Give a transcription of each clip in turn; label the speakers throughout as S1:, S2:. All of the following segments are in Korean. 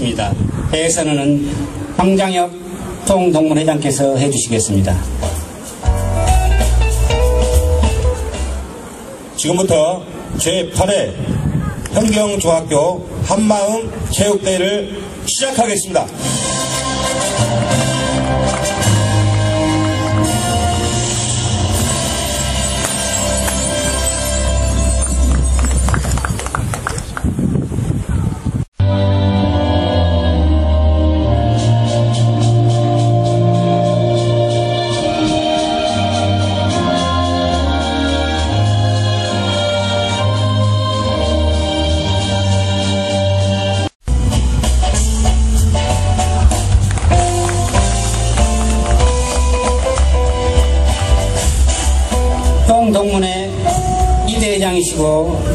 S1: 하겠습니다. 대선언은 황장혁 총동문회장께서 해주시겠습니다.
S2: 지금부터 제8회 현경중학교 한마음 체육대회를 시작하겠습니다.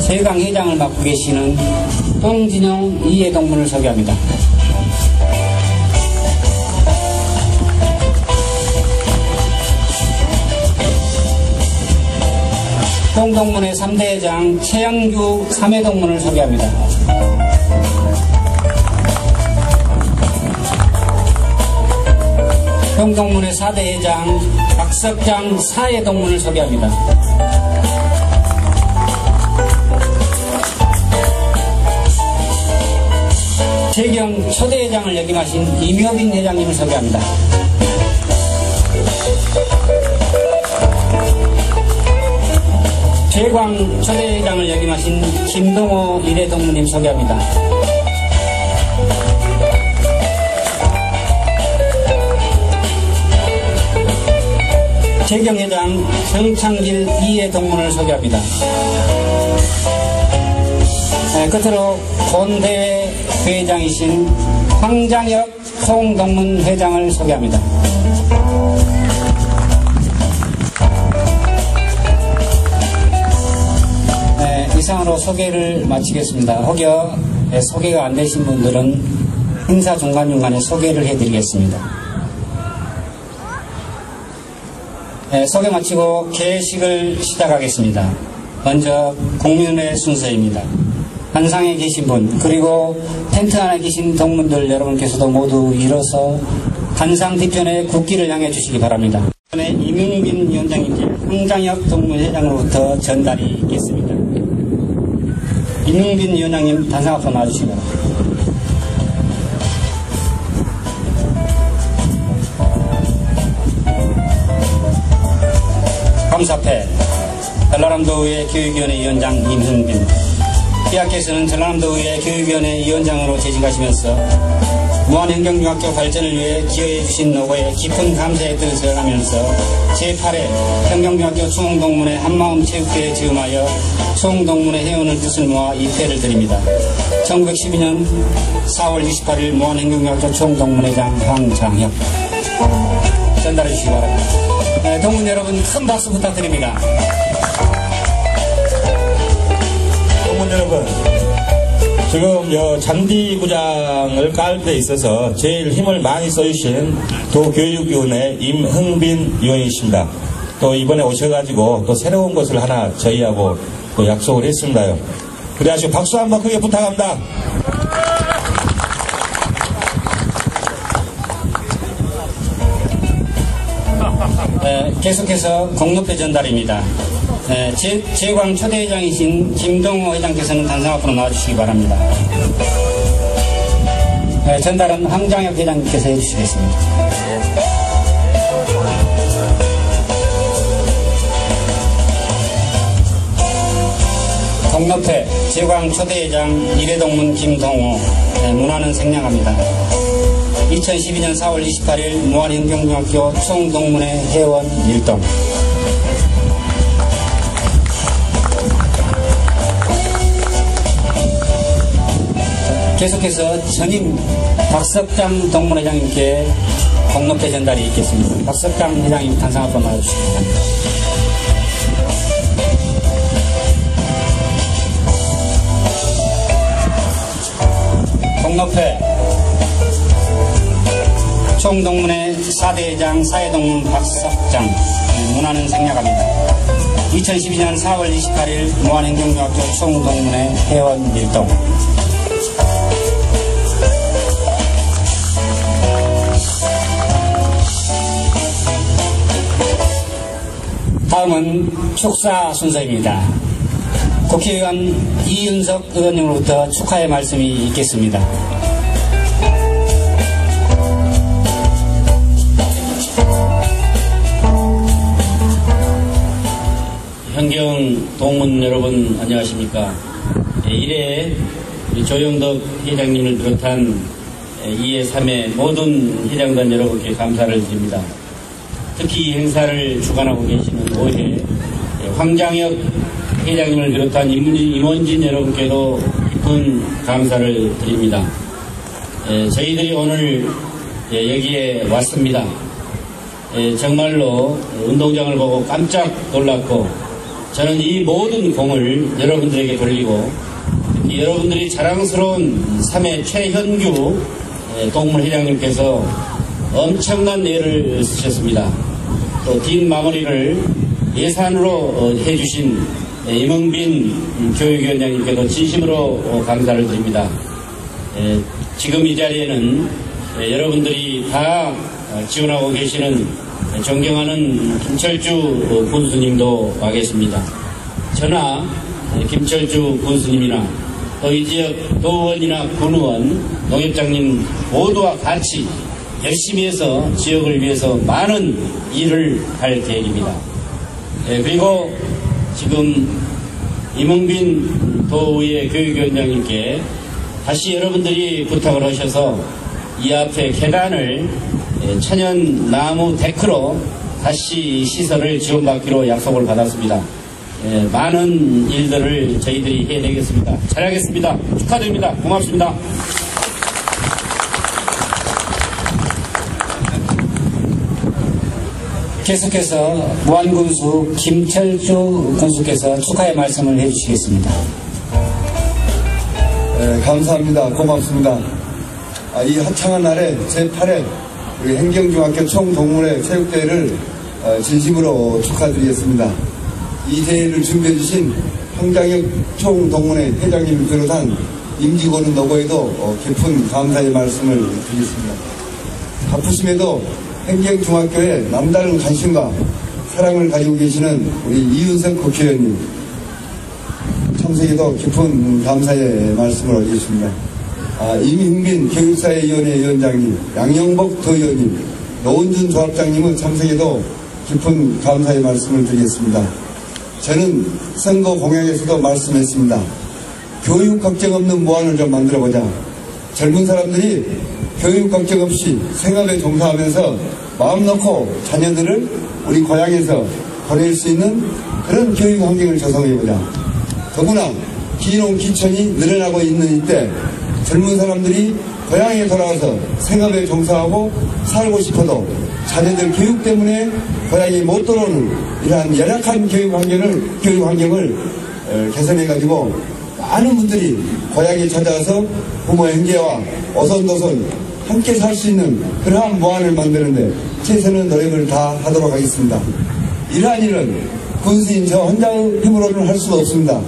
S1: 세강 회장을 맡고 계시는 동진영 이해동문을 소개합니다. 동동문회 3대회장 최양규 3회동문을 소개합니다. 동동문회 4대회장 박석장 4회동문을 소개합니다. 최경 초대 회장을 역임하신 이묘빈 회장님을 소개합니다. 최광 초대 회장을 역임하신 김동호 이대동무님 소개합니다. 최경회장 정창길 이해 동문을 소개합니다. 네, 끝으로 본대회 회장이신 황장혁 송동문 회장을 소개합니다. 네, 이상으로 소개를 마치겠습니다. 혹여 네, 소개가 안 되신 분들은 행사 중간중간에 소개를 해드리겠습니다. 네, 소개 마치고 개식을 시작하겠습니다. 먼저 국민의 순서입니다. 한상에 계신 분 그리고 텐트 안에 계신 동문들 여러분께서도 모두 일어서 한상 뒤편에 국기를 향해 주시기 바랍니다. 이문빈 위원장님께 황장혁 동문회장으로부터 전달이 있겠습니다. 이문빈 위원장님 단상 앞으로 나와주시기 바랍니다. 감사패 전라남도의회 교육위원회 위원장 임흥빈 피아께서는 전라남도 의회 교육위원회 위원장으로 재직하시면서 무한행정중학교 발전을 위해 기여해 주신 노고에 깊은 감사의 뜻을 하면서 제8회 행정중학교 수홍동문회 한마음 체육대회 지음하여 수홍동문회 회원을 뜻을 모아 입회를 드립니다. 1912년 4월 28일 무한행정중학교 수홍동문회장 황장혁 전달해 주시기 바랍니다. 네, 동문 여러분 큰 박수 부탁드립니다.
S2: 지금 여 잔디구장을 깔데 있어서 제일 힘을 많이 써주신 도교육위원회 임흥빈 위원이십니다. 또 이번에 오셔가지고 또 새로운 것을 하나 저희하고 또 약속을 했습니다요. 그래가지고 박수 한번 크게 부탁합니다.
S1: 네, 계속해서 공로표 전달입니다. 네, 제, 제광 초대회장이신 김동호 회장께서는 단상 앞으로 나와주시기 바랍니다. 네, 전달은 황장혁 회장님께서 해주시겠습니다. 공로패 제광 초대회장 이래동문 김동호 네, 문화는 생략합니다. 2012년 4월 28일 무한행정중학교 총동문회 회원 일동 계속해서 전임 박석장 동문회장님께 공로패 전달이 있겠습니다. 박석장 회장님 단상 앞으로 나와주시기 바랍니다. 공로패 총동문회 4대회장 사회동문 박석장 네, 문화는 생략합니다. 2012년 4월 28일 무한행정중학교 총동문회 회원 일동 다음은 축사 순서입니다. 국회의원 이윤석 의원님으로부터 축하의 말씀이 있겠습니다.
S3: 현경 동문 여러분 안녕하십니까? 예, 이래 조영덕 회장님을 비롯한 2회 3회 모든 회장단 여러분께 감사를 드립니다. 특히 이 행사를 주관하고 계시는 5회 황장혁 회장님을 비롯한 임원진 여러분께도 깊은 감사를 드립니다. 예, 저희들이 오늘 예, 여기에 왔습니다. 예, 정말로 운동장을 보고 깜짝 놀랐고 저는 이 모든 공을 여러분들에게 돌리고 여러분들이 자랑스러운 3회 최현규 동물 회장님께서 엄청난 애를 쓰셨습니다. 또뒷 마무리를 예산으로 어, 해주신 임흥빈 교육위원장님께도 진심으로 어, 감사를 드립니다. 지금 이 자리에는 여러분들이 다 지원하고 계시는 존경하는 김철주 군수님도 와 계십니다. 저나 김철주 군수님이나 또이 지역 도의원이나 군의원, 농협장님 모두와 같이 열심히 해서 지역을 위해서 많은 일을 할 계획입니다. 예, 그리고 지금 임흥빈 도의회 교육위원장님께 다시 여러분들이 부탁을 하셔서 이 앞에 계단을 예, 천연 나무 데크로 다시 시설을 지원받기로 약속을 받았습니다. 예, 많은 일들을 저희들이 해내겠습니다. 잘하겠습니다. 축하드립니다. 고맙습니다.
S1: 계속해서 무안군수 김철주 군수께서 축하의 말씀을 해주시겠습니다.
S4: 네, 감사합니다. 고맙습니다. 아, 이 하창한 날에 제8회 우리 행정중학교 총동문회 체육대회를 어, 진심으로 축하드리겠습니다. 이 대회를 준비해주신 황장혁 총동문회 회장님을 비롯한 임직원은 노고에도 어, 깊은 감사의 말씀을 드리겠습니다. 바쁘심에도 행정중학교에 남다른 관심과 사랑을 가지고 계시는 우리 이윤석 국회의원님 참석에도 깊은 감사의 말씀을 올리겠습니다. 아, 이민빈 교육사회위원회 위원장님, 양영복 도의원님, 노은준 조합장님의 참석에도 깊은 감사의 말씀을 드리겠습니다. 저는 선거 공약에서도 말씀했습니다. 교육 걱정 없는 무안을 좀 만들어보자. 젊은 사람들이 교육 걱정 없이 생업에 종사하면서 마음 놓고 자녀들을 우리 고향에서 보낼 수 있는 그런 교육 환경을 조성해보자. 더구나 기농 기촌이 늘어나고 있는 이때 젊은 사람들이 고향에 돌아와서 생업에 종사하고 살고 싶어도 자녀들 교육 때문에 고향에 못 들어오는 이러한 열악한 교육 환경을 교육 환경을 어, 개선해 가지고 많은 분들이 고향에 찾아와서 부모 형제와 오손도손 함께 살 수 있는 그러한 무안을 만드는데 최선의 노력을 다 하도록 하겠습니다. 이러한 일은 군수인 저 혼자의 힘으로는 할 수가 없습니다.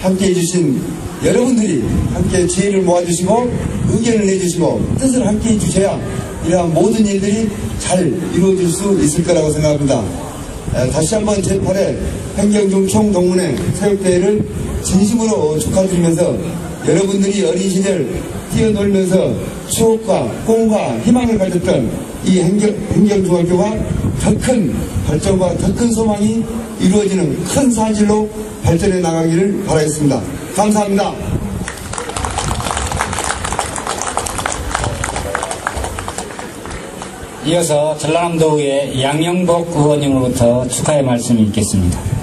S4: 함께 해주신 여러분들이 함께 지혜를 모아주시고 의견을 내주시고 뜻을 함께 해주셔야 이러한 모든 일들이 잘 이루어질 수 있을 거라고 생각합니다. 다시 한번 제8회 행정중 총동문회 체육대회를 진심으로 축하드리면서 여러분들이 어린 시절 뛰어놀면서 추억과 꿈과 희망을 가졌던 이 행정, 행정중학교가 더 큰 발전과 더 큰 소망이 이루어지는 큰 사실로 발전해 나가기를 바라겠습니다. 감사합니다.
S1: 이어서 전라남도의회 양영복 의원님으로부터 축하의 말씀이 있겠습니다.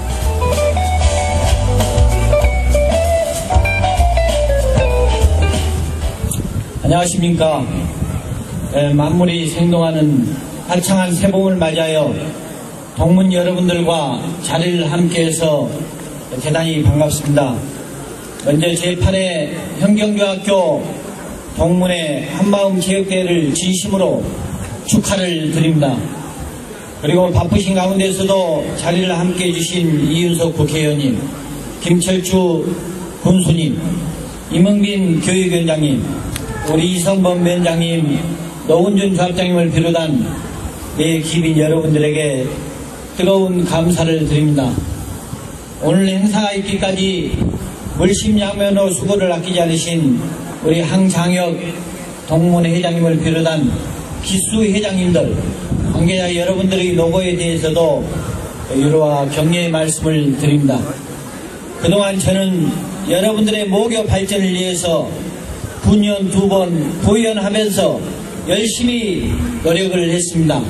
S5: 안녕하십니까. 에, 만물이 생동하는 화창한 새봄을 맞이하여 동문 여러분들과 자리를 함께해서 대단히 반갑습니다. 먼저 제8회 현경중학교 동문회 한마음 체육대회를 진심으로 축하를 드립니다. 그리고 바쁘신 가운데서도 자리를 함께 해 주신 이윤석 국회의원님, 김철주 군수님, 임흥빈 교육위원장님, 우리 이성범 위원장님, 노은준 조합장님을 비롯한 내 기빈 여러분들에게 뜨거운 감사를 드립니다. 오늘 행사가 있기까지 물심양면으로 수고를 아끼지 않으신 우리 항장혁 동문회 회장님을 비롯한 기수 회장님들, 관계자 여러분들의 노고에 대해서도 유로와 격려의 말씀을 드립니다. 그동안 저는 여러분들의 모교 발전을 위해서 분연 두번 부연하면서 열심히 노력을 했습니다.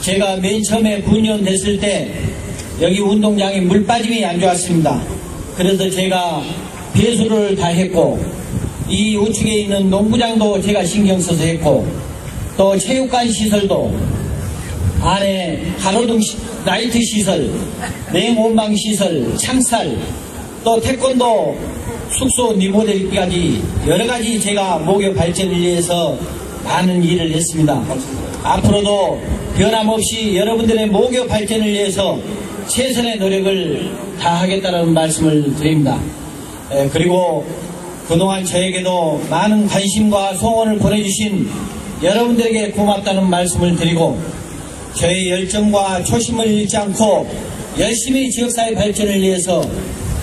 S5: 제가 맨 처음에 분연 됐을 때 여기 운동장에 물 빠짐이 안 좋았습니다. 그래서 제가 배수를 다 했고 이 우측에 있는 농구장도 제가 신경 써서 했고 또 체육관 시설도 안에 가로등 시- 라이트 시설, 냉온방 시설, 창살, 또 태권도 숙소 리모델까지 여러 가지 제가 목욕 발전을 위해서 많은 일을 했습니다. 앞으로도 변함없이 여러분들의 목욕 발전을 위해서 최선의 노력을 다하겠다는 말씀을 드립니다. 에, 그리고 그동안 저에게도 많은 관심과 소원을 보내주신 여러분들에게 고맙다는 말씀을 드리고 저의 열정과 초심을 잃지 않고 열심히 지역사회 발전을 위해서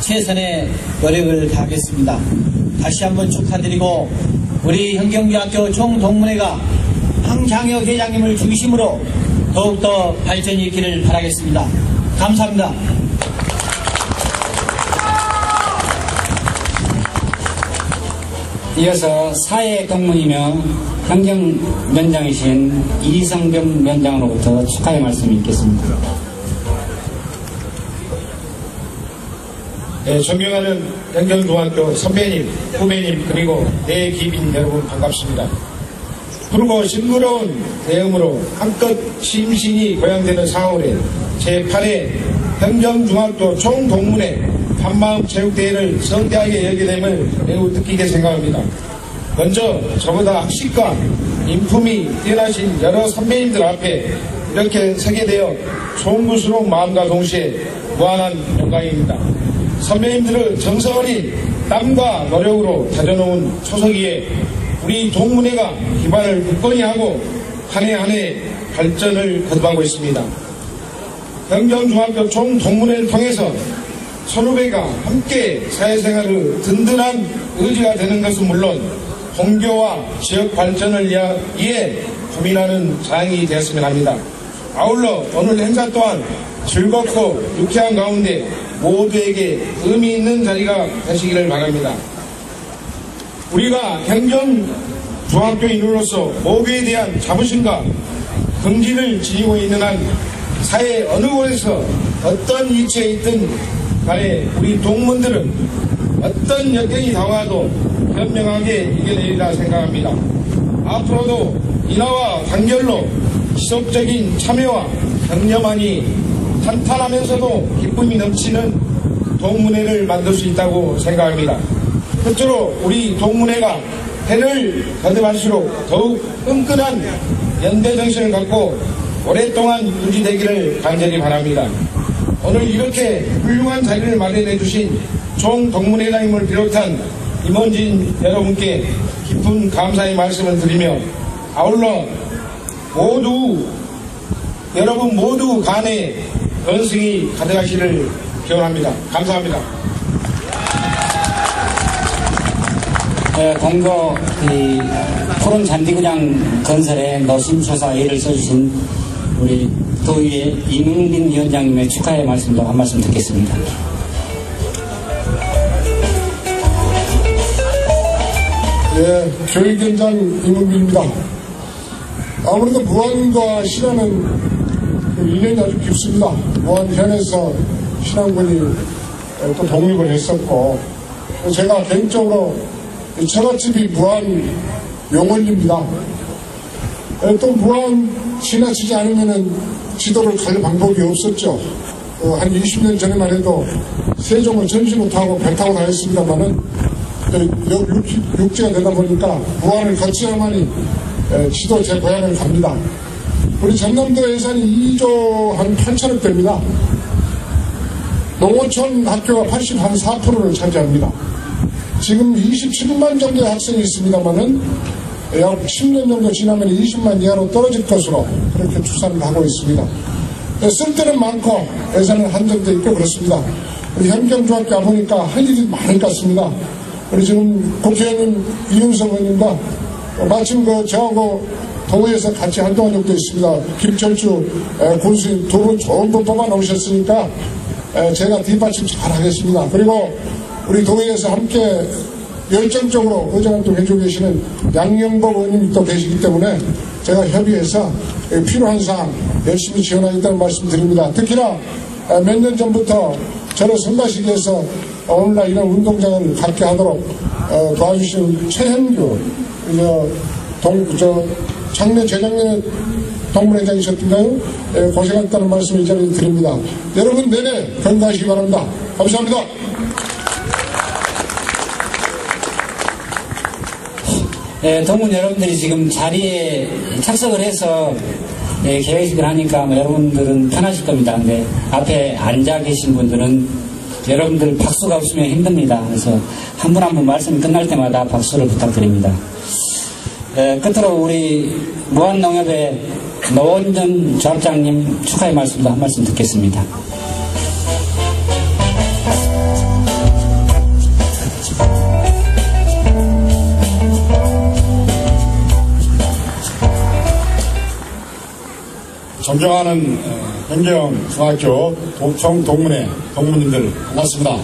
S5: 최선의 노력을 다하겠습니다. 다시 한번 축하드리고 우리 현경중학교 총동문회가 황장혁 회장님을 중심으로 더욱더 발전이 있기를 바라겠습니다. 감사합니다.
S1: 이어서 사회 동문이며 환경면장이신 이성병 면장으로부터 축하의 말씀이 있겠습니다.
S6: 네, 존경하는 연경중학교 선배님, 후배님, 그리고 대기빈 여러분 반갑습니다. 푸르고 싱그러운 대음으로 한껏 심신이 고양되는 4월에 제8회 현경중학교 총동문회 한마음 체육대회를 성대하게 열게 됨을 매우 뜻깊게 생각합니다. 먼저 저보다 학식과 인품이 뛰어나신 여러 선배님들 앞에 이렇게 서게 되어 송구스러운 마음과 동시에 무한한 영광입니다. 선배님들의 정성 어린 땀과 노력으로 다져놓은 초석이에 우리 동문회가 기반을 굳건히 하고 한 해 한 해 발전을 거듭하고 있습니다. 경정중학교 총 동문회를 통해서 선후배가 함께 사회생활의 든든한 의지가 되는 것은 물론 본교와 지역 발전을 위해 고민하는 장이 되었으면 합니다. 아울러 오늘 행사 또한 즐겁고 유쾌한 가운데 모두에게 의미 있는 자리가 되시기를 바랍니다. 우리가 행정 중학교 인으로서 모교에 대한 자부심과 긍지를 지니고 있는 한 사회 어느 곳에서 어떤 위치에 있든 간에 우리 동문들은 어떤 역경이 다가와도 현명하게 이겨내리라 생각합니다. 앞으로도 인하와 단결로 지속적인 참여와 격려만이 탄탄하면서도 기쁨이 넘치는 동문회를 만들 수 있다고 생각합니다. 끝으로 우리 동문회가 해를 거듭할수록 더욱 끈끈한 연대 정신을 갖고 오랫동안 유지되기를 간절히 바랍니다. 오늘 이렇게 훌륭한 자리를 마련해 주신 총 동문회장님을 비롯한 임원진 여러분께 깊은 감사의 말씀을 드리며 아울러 모두 여러분 모두 간에 건승이 가득하시를 기원합니다. 감사합니다.
S1: 네, 공도 이 푸른 잔디구장 건설에 노심초사 애를 써주신 우리 도의회 이명빈 위원장님의 축하의 말씀도 한 말씀 듣겠습니다.
S7: 예, 교육위원장 임은빈입니다. 아무래도 신안은 그 인연이 아주 깊습니다. 무안현에서 신안군이 또 독립을 했었고, 제가 개인적으로 이 처갓집이 무안 용원입니다. 예, 또 무안 지나치지 않으면은 지도를 갈 방법이 없었죠. 어, 한 20년 전에만 해도 세종을 전시 못하고 배 타고 다녔습니다만은 육지가 되다 보니까 무안을 거쳐야만이 에, 지도 제 고향을 갑니다. 우리 전남도 예산이 2조 한 8천억 됩니다. 농어촌 학교가 84%를 차지합니다. 지금 27만 정도의 학생이 있습니다만은 약 10년 정도 지나면 20만 이하로 떨어질 것으로 그렇게 추산을 하고 있습니다. 쓸 때는 많고 예산은 한정돼 있고 그렇습니다. 우리 현경중학교 와보니까 할 일이 많을 것 같습니다. 우리 지금 국회의원님 이윤석 의원님과 어, 마침 그 저하고 동호회에서 같이 활동한 적도 있습니다. 김철주 군수님 두 분 좋은 분 뽑아 놓으셨으니까 에, 제가 뒷받침 잘 하겠습니다. 그리고 우리 동호회에서 함께 열정적으로 의정활동 해주고 계시는 양영복 의원님이 또 계시기 때문에 제가 협의해서 에, 필요한 사항 열심히 지원하겠다는 말씀 드립니다. 특히나 몇 년 전부터 저를 선발시기 위해서 오늘날 이런 운동장을 갖게 하도록 어, 도와주신 최현규 저, 동, 저 작년 재작년에 동문회장 이셨던가요? 예, 고생했다는 말씀을 이 자리에 드립니다. 여러분 내내 건강하시기 바랍니다. 감사합니다.
S1: 예, 동문 여러분들이 지금 자리에 착석을 해서 예, 개회식을 하니까 뭐 여러분들은 편하실 겁니다. 근데 앞에 앉아 계신 분들은 여러분들 박수가 없으면 힘듭니다. 그래서 한 분 한분 말씀이 끝날 때마다 박수를 부탁드립니다. 예, 끝으로 우리 무한농협의 노원전 조합장님 축하의 말씀도 한 말씀 듣겠습니다.
S8: 존경하는 현경 중학교 도청 동문회 동문님들 반갑습니다.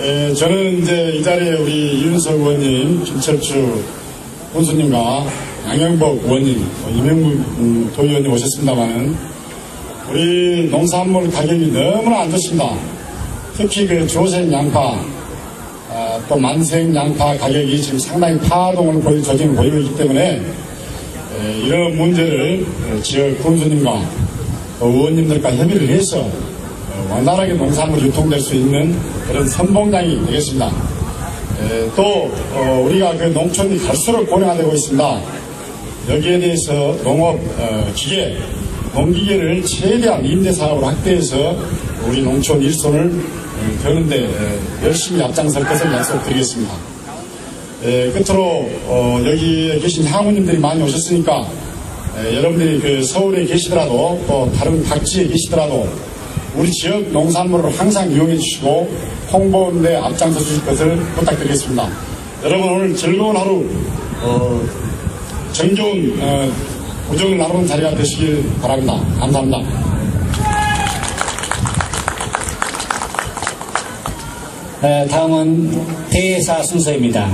S8: 에, 저는 이제 이 자리에 우리 윤석 의원님, 김철주 군수님과 양영복 의원님, 뭐 이명국 음, 도의원님 오셨습니다만은 우리 농산물 가격이 너무나 안 좋습니다. 특히 그 조생 양파, 아, 또 만생 양파 가격이 지금 상당히 파동을 보이, 조짐을 보이고 있기 때문에 에, 이런 문제를 어, 지역 군수님과 의원님들과 협의를 해서 어, 원활하게 농산물이 유통될 수 있는 그런 선봉장이 되겠습니다. 에, 또 어, 우리가 그 농촌이 갈수록 고령화되고 있습니다. 여기에 대해서 농업 어, 기계, 농기계를 최대한 임대 사업으로 확대해서 우리 농촌 일손을 어, 되는데 에, 열심히 앞장설 것을 약속드리겠습니다. 에, 끝으로 어, 여기에 계신 향우님들이 많이 오셨으니까 에, 여러분들이 그 서울에 계시더라도 또 다른 각지에 계시더라도 우리 지역 농산물을 항상 이용해 주시고 홍보에 앞장서 주실 것을 부탁드리겠습니다. 여러분 오늘 즐거운 하루 어, 정겨운 어, 우정을 나누는 자리가 되시길 바랍니다. 감사합니다.
S1: 에, 다음은 대회사 순서입니다.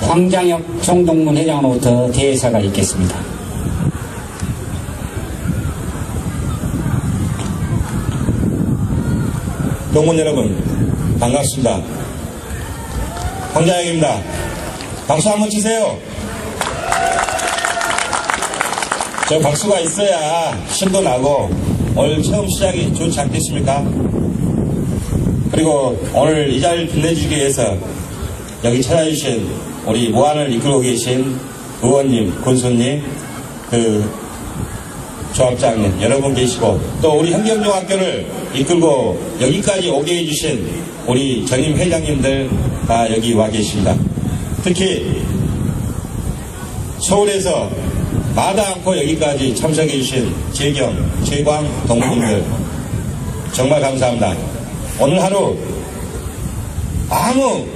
S1: 황장혁 총동문 회장으로부터 대회사가 있겠습니다.
S2: 동문 여러분 반갑습니다. 황자영입니다. 박수 한번 치세요. 저 박수가 있어야 신도 나고 오늘 처음 시작이 좋지 않겠습니까? 그리고 오늘 이 자리를 빛내주기 위해서 여기 찾아주신 우리 모안을 이끌고 계신 의원님, 군수님, 그 조합장님 여러분 계시고 또 우리 현경중학교를 이끌고 여기까지 오게 해주신 우리 전임 회장님들 다 여기 와 계십니다. 특히 서울에서 마다 않고 여기까지 참석해 주신 재경, 재광 동문들 정말 감사합니다. 오늘 하루 아무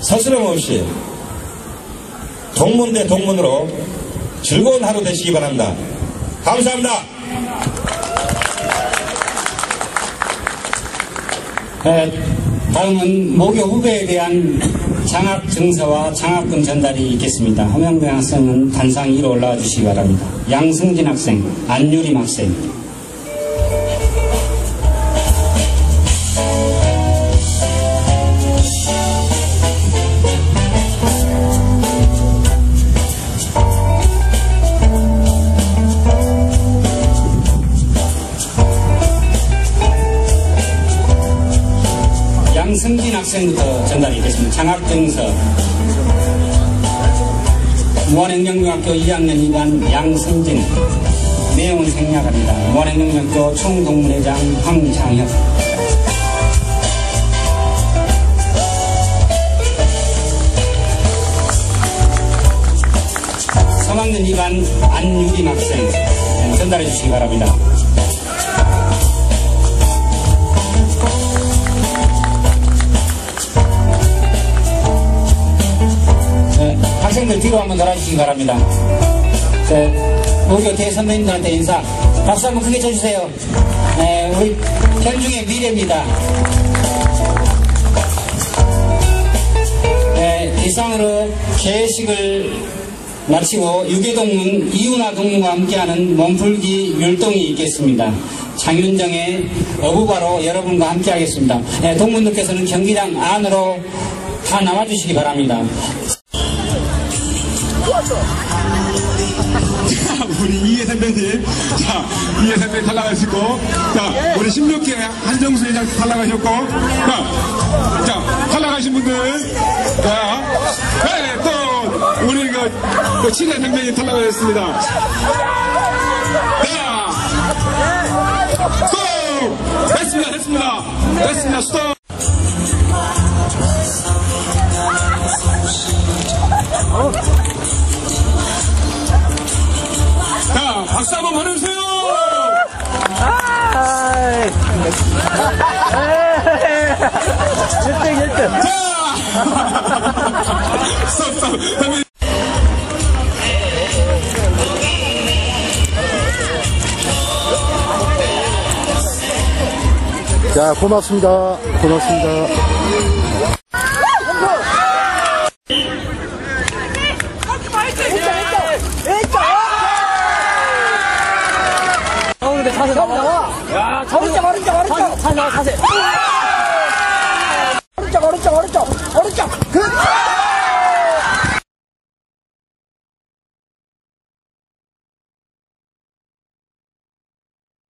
S2: 서스럼 없이 동문 대 동문으로 즐거운 하루 되시기 바랍니다. 감사합니다.
S1: 에, 다음은 모교 후배에 대한 장학 증서와 장학금 전달이 있겠습니다. 허명배 학생은 단상 위로 올라와 주시기 바랍니다. 양승진 학생, 안유림 학생. 양승진 학생부터 전달이 있겠습니다. 장학증서. 무한행정중학교 2학년 2반 양승진. 내용은 생략합니다. 무한행정중학교 총동문회장 황장혁. 삼학년 2반 안유림 학생 전달해 주시기 바랍니다. 선배님들 뒤로 한번 돌아주시기 바랍니다. 자, 우리 교태 선배님들한테 인사. 박수 한번 크게 쳐주세요. 네, 우리 현중의 미래입니다. 네, 이상으로 개식을 마치고 유계동문 이윤아 동문과 함께하는 몸풀기 율동이 있겠습니다. 장윤정의 어부바로 여러분과 함께하겠습니다. 네, 동문들께서는 경기장 안으로 다 나와주시기 바랍니다.
S9: 우리 이해 선배님, 자, 이해 선배님 탈락하시고, 자, 우리 16회 한정수 회장 탈락하셨고, 자, 자, 탈락하신 분들, 자, 네, 또, 우리 그, 그 친해 선배님 탈락하셨습니다. 자, 스톱! 됐습니다, 됐습니다. 됐습니다, 스톱! 자, 박수 한번 보내주세요! 자! 스톱, 스톱. 선배님.
S10: 자, 고맙습니다. 고맙습니다.
S11: うわ